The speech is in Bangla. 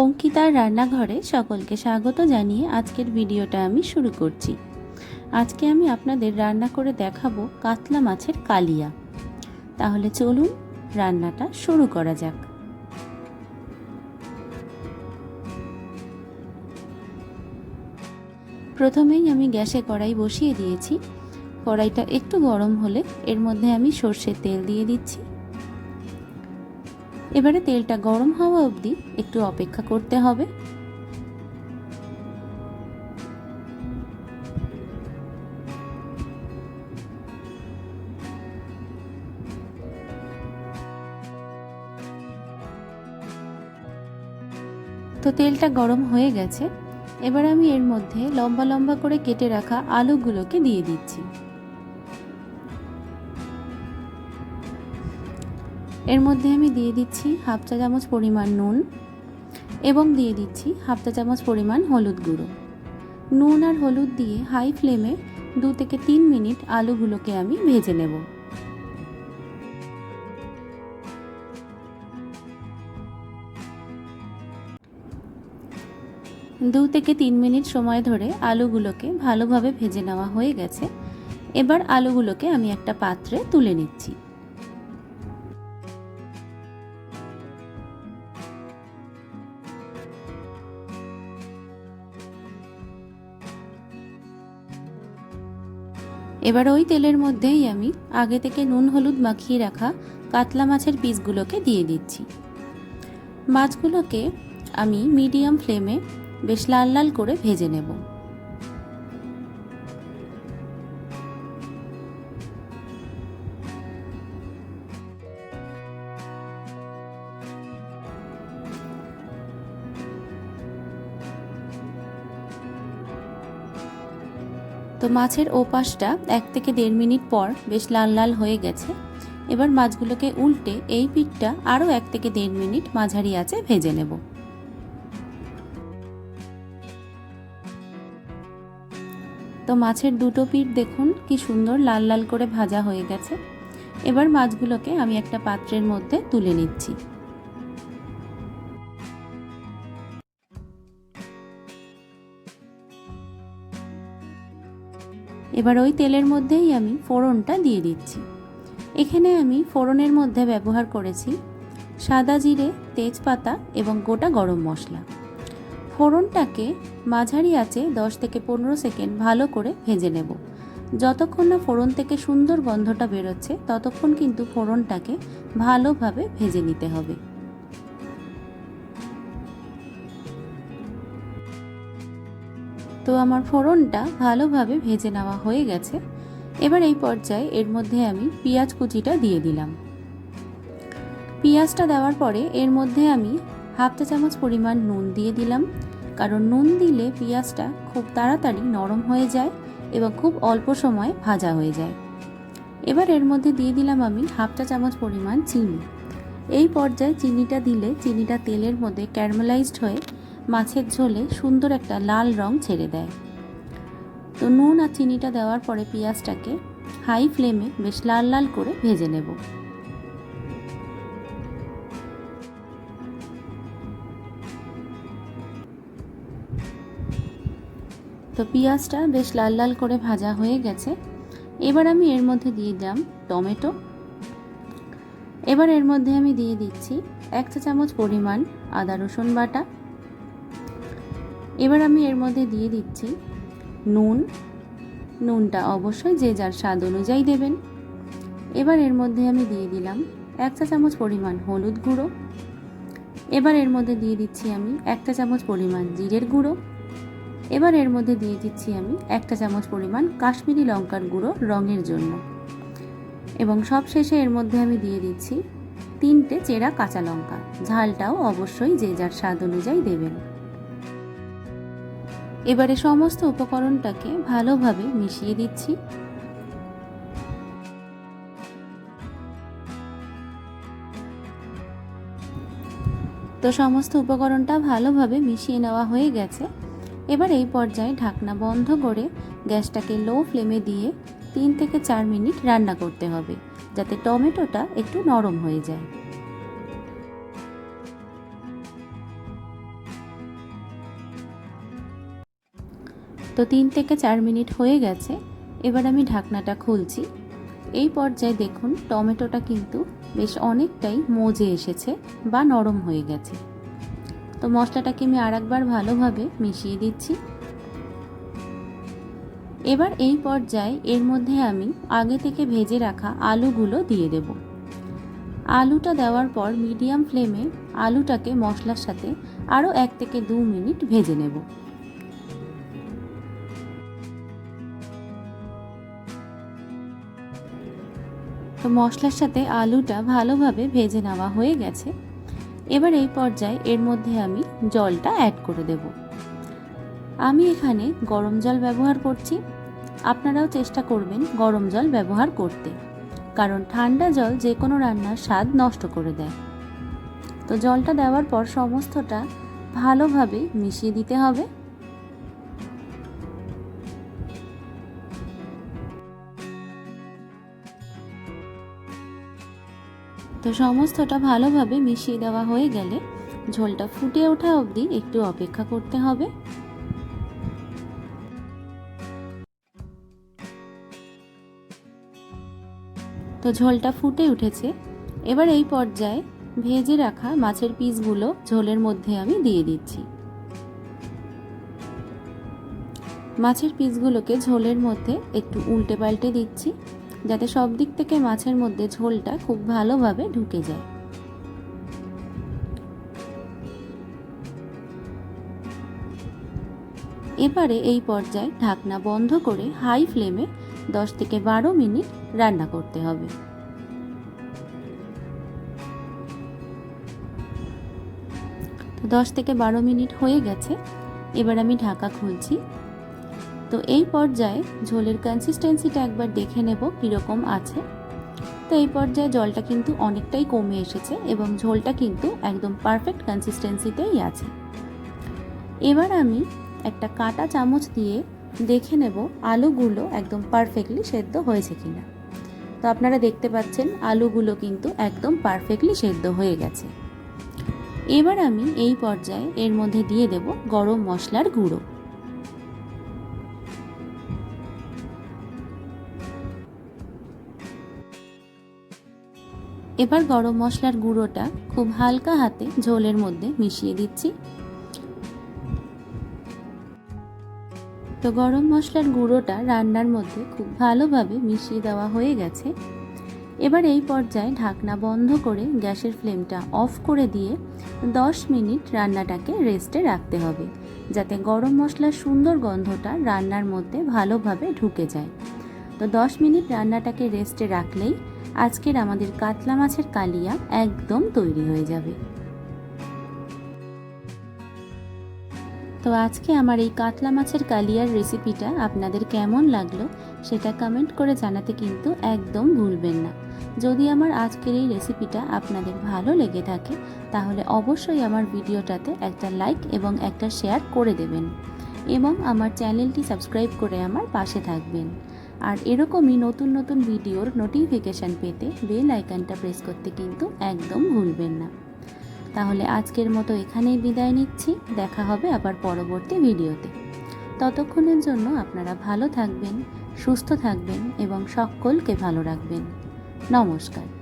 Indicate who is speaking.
Speaker 1: অঙ্কিতার রান্নাঘরে সকলকে স্বাগত জানিয়ে আজকের ভিডিওটা আমি শুরু করছি। আজকে আমি আপনাদের রান্না করে দেখাবো কাতলা মাছের কালিয়া। তাহলে চলুন রান্নাটা শুরু করা যাক। প্রথমেই আমি গ্যাসে কড়াই বসিয়ে দিয়েছি। কড়াইটা একটু গরম হলে এর মধ্যে আমি সর্ষের তেল দিয়ে দিচ্ছি। এবারে তেলটা গরম হওয়া অবধি একটু অপেক্ষা করতে হবে। তো তেলটা গরম হয়ে গেছে। এবার আমি এর মধ্যে লম্বা লম্বা করে কেটে রাখা আলুগুলোকে দিয়ে দিচ্ছি। এর মধ্যে আমি দিয়ে দিচ্ছি হাফ চা চামচ পরিমাণ নুন এবং দিয়ে দিচ্ছি হাফ চা চামচ পরিমাণ হলুদ গুঁড়ো। নুন আর হলুদ দিয়ে হাই ফ্লেমে দু থেকে তিন মিনিট আলুগুলোকে আমি ভেজে নেব। দু থেকে তিন মিনিট সময় ধরে আলুগুলোকে ভালোভাবে ভেজে নেওয়া হয়ে গেছে। এবার আলুগুলোকে আমি একটা পাত্রে তুলে নিচ্ছি। এবার ওই তেলের মধ্যেই আমি আগে থেকে নুন হলুদ মাখিয়ে রাখা কাতলা মাছের পিসগুলোকে দিয়ে দিচ্ছি। মাছগুলোকে আমি মিডিয়াম ফ্লেমে বেশ লাল লাল করে ভেজে নেব। তো মাছের ওপাশটা এক থেকে দেড় মিনিট পর বেশ লাল লাল হয়ে গেছে। এবার মাছগুলোকে উল্টে এই পিঠটা আরও এক থেকে দেড় মিনিট মাঝারি আছে ভেজে নেব। তো মাছের দুটো পিঠ দেখুন কি সুন্দর লাল লাল করে ভাজা হয়ে গেছে। এবার মাছগুলোকে আমি একটা পাত্রের মধ্যে তুলে নিচ্ছি। এবার ওই তেলের মধ্যেই আমি ফোড়নটা দিয়ে দিচ্ছি। এখানে আমি ফোড়নের মধ্যে ব্যবহার করেছি সাদা জিরে, তেজপাতা এবং গোটা গরম মশলা। ফোড়নটাকে মাঝারি আছে দশ থেকে পনেরো সেকেন্ড ভালো করে ভেজে নেব। যতক্ষণ না ফোড়ন থেকে সুন্দর গন্ধটা বেরোচ্ছে, ততক্ষণ কিন্তু ফোড়নটাকে ভালোভাবে ভেজে নিতে হবে। তো আমার ফোড়নটা ভালোভাবে ভেজে নেওয়া হয়ে গেছে। এবার এই পর্যায়ে এর মধ্যে আমি পেঁয়াজ কুচিটা দিয়ে দিলাম। পেঁয়াজটা দেওয়ার পরে এর মধ্যে আমি হাফ চা চামচ পরিমাণ নুন দিয়ে দিলাম। কারণ নুন দিলে পেঁয়াজটা খুব তাড়াতাড়ি নরম হয়ে যায় এবং খুব অল্প সময় ভাজা হয়ে যায়। এবার এর মধ্যে দিয়ে দিলাম আমি হাফ চা চামচ পরিমাণ চিনি। এই পর্যায়ে চিনিটা দিলে চিনিটা তেলের মধ্যে ক্যারামেলাইজড হয়ে মাছের ঝোলে সুন্দর একটা লাল রং ছেড়ে দেয়। তো নুন আর চিনিটা দেওয়ার পরে পেঁয়াজটাকে হাই ফ্লেমে বেশ লাল লাল করে ভেজে নেব। তো পেঁয়াজটা বেশ লাল লাল করে ভাজা হয়ে গেছে। এবার আমি এর মধ্যে দিয়ে দিলাম টমেটো। এবার এর মধ্যে আমি দিয়ে দিচ্ছি এক চা চামচ পরিমাণ আদা রসুন বাটা। এবার আমি এর মধ্যে দিয়ে দিচ্ছি নুন। নুনটা অবশ্যই যে যার স্বাদ অনুযায়ী দেবেন। এবার এর মধ্যে আমি দিয়ে দিলাম এক চা চামচ পরিমাণ হলুদ গুঁড়ো। এবার এর মধ্যে দিয়ে দিচ্ছি আমি একটা চামচ পরিমাণ জিরের গুঁড়ো। এবার এর মধ্যে দিয়ে দিচ্ছি আমি একটা চামচ পরিমাণ কাশ্মীরি লঙ্কার গুঁড়ো রঙের জন্য। এবং সব শেষে এর মধ্যে আমি দিয়ে দিচ্ছি তিনটে চেরা কাঁচা লঙ্কা। ঝালটাও অবশ্যই যে যার স্বাদ অনুযায়ী দেবেন। এবারে সমস্ত উপকরণটাকে ভালোভাবে মিশিয়ে দিচ্ছি। তো সমস্ত উপকরণটা ভালোভাবে মিশিয়ে নেওয়া হয়ে গেছে। এবার এই পর্যায়ে ঢাকনা বন্ধ করে গ্যাসটাকে লো ফ্লেমে দিয়ে তিন থেকে চার মিনিট রান্না করতে হবে, যাতে টমেটোটা একটু নরম হয়ে যায়। তো তিন থেকে চার মিনিট হয়ে গেছে, এবার আমি ঢাকনাটা খুলছি। এই পর্যায়ে দেখুন, টমেটোটা কিন্তু বেশ অনেকটাই মজে এসেছে বা নরম হয়ে গেছে। তো মশলাটাকে আমি আর একবার ভালোভাবে মিশিয়ে দিচ্ছি। এবার এই পর্যায়ে এর মধ্যে আমি আগে থেকে ভেজে রাখা আলুগুলো দিয়ে দেব। আলুটা দেওয়ার পর মিডিয়াম ফ্লেমে আলুটাকে মশলার সাথে আরও এক থেকে দু মিনিট ভেজে নেব। তো মশলার সাথে আলুটা ভালোভাবে ভেজে নেওয়া হয়ে গেছে। এবার এই পর্যায়ে এর মধ্যে আমি জলটা অ্যাড করে দেব। আমি এখানে গরম জল ব্যবহার করছি। আপনারাও চেষ্টা করবেন গরম জল ব্যবহার করতে, কারণ ঠান্ডা জল যে কোনো রান্নার স্বাদ নষ্ট করে দেয়। তো জলটা দেওয়ার পর সমস্তটা ভালোভাবে মিশিয়ে দিতে হবে। তো সমস্তটা ভালোভাবে মিশিয়ে দেওয়া হয়ে গেলে ঝোলটা ফুটে ওঠা অবধি একটু অপেক্ষা করতে হবে। তো ঝোলটা ফুটে উঠেছে। এবার এই পর্যায়ে ভেজে রাখা মাছের পিসগুলো ঝোলের মধ্যে আমি দিয়ে দিচ্ছি। মাছের পিসগুলোকে ঝোলের মধ্যে একটু উল্টে পাল্টে দিচ্ছি। যাতে সব দিক থেকে মাছের মধ্যে ঝোলটা খুব ভালোভাবে ঢুকে যায়। এবারে এই পর্যায়ে ঢাকনা বন্ধ করে হাই ফ্লেমে দশ থেকে বারো মিনিট রান্না করতে হবে। দশ থেকে বারো মিনিট হয়ে গেছে। এবার আমি ঢাকা খুলছি। তো এই পর্যায়ে ঝোলের কনসিস্টেন্সিটা একবার দেখে নেব কীরকম আছে। তো এই পর্যায়ে জলটা কিন্তু অনেকটাই কমে এসেছে এবং ঝোলটা কিন্তু একদম পারফেক্ট কনসিস্টেন্সিতেই আছে। এবার আমি একটা কাটা চামচ দিয়ে দেখে নেব আলুগুলো একদম পারফেক্টলি সেদ্ধ হয়েছে কিনা। তো আপনারা দেখতে পাচ্ছেন আলুগুলো কিন্তু একদম পারফেক্টলি সেদ্ধ হয়ে গেছে। এবার আমি এই পর্যায়ে এর মধ্যে দিয়ে দেব গরম মশলার গুঁড়ো। এবার গরম মশলার গুঁড়োটা খুব হালকা হাতে ঝোলের মধ্যে মিশিয়ে দিচ্ছি। তো গরম মশলার গুঁড়োটা রান্নার মধ্যে খুব ভালোভাবে মিশিয়ে দেওয়া হয়ে গেছে। এবার এই পর্যায়ে ঢাকনা বন্ধ করে গ্যাসের ফ্লেমটা অফ করে দিয়ে 10 মিনিট রান্নাটাকে রেস্টে রাখতে হবে, যাতে গরম মশলার সুন্দর গন্ধটা রান্নার মধ্যে ভালোভাবে ঢুকে যায়। তো 10 মিনিট রান্নাটাকে রেস্টে রাখলেই আজকের আমাদের কাতলা মাছের কালিয়া একদম তৈরি হয়ে যাবে। তো আজকে আমার এই কাতলা মাছের কালিয়ার রেসিপিটা আপনাদের কেমন লাগল সেটা কমেন্ট করে জানাতে কিন্তু একদম ভুলবেন না। যদি আমার আজকের এই রেসিপিটা আপনাদের ভালো লেগে থাকে, তাহলে অবশ্যই আমার ভিডিওটাতে একটা লাইক এবং একটা শেয়ার করে দেবেন এবং আমার চ্যানেলটি সাবস্ক্রাইব করে আমার পাশে থাকবেন। আর এরকমই নতুন নতুন ভিডিওর নোটিফিকেশান পেতে বেল আইকনটা প্রেস করতে কিন্তু একদম ভুলবেন না। তাহলে আজকের মতো এখানেই বিদায় নিচ্ছি। দেখা হবে আবার পরবর্তী ভিডিওতে। ততক্ষণের জন্য আপনারা ভালো থাকবেন, সুস্থ থাকবেন এবং সকলকে ভালো রাখবেন। নমস্কার।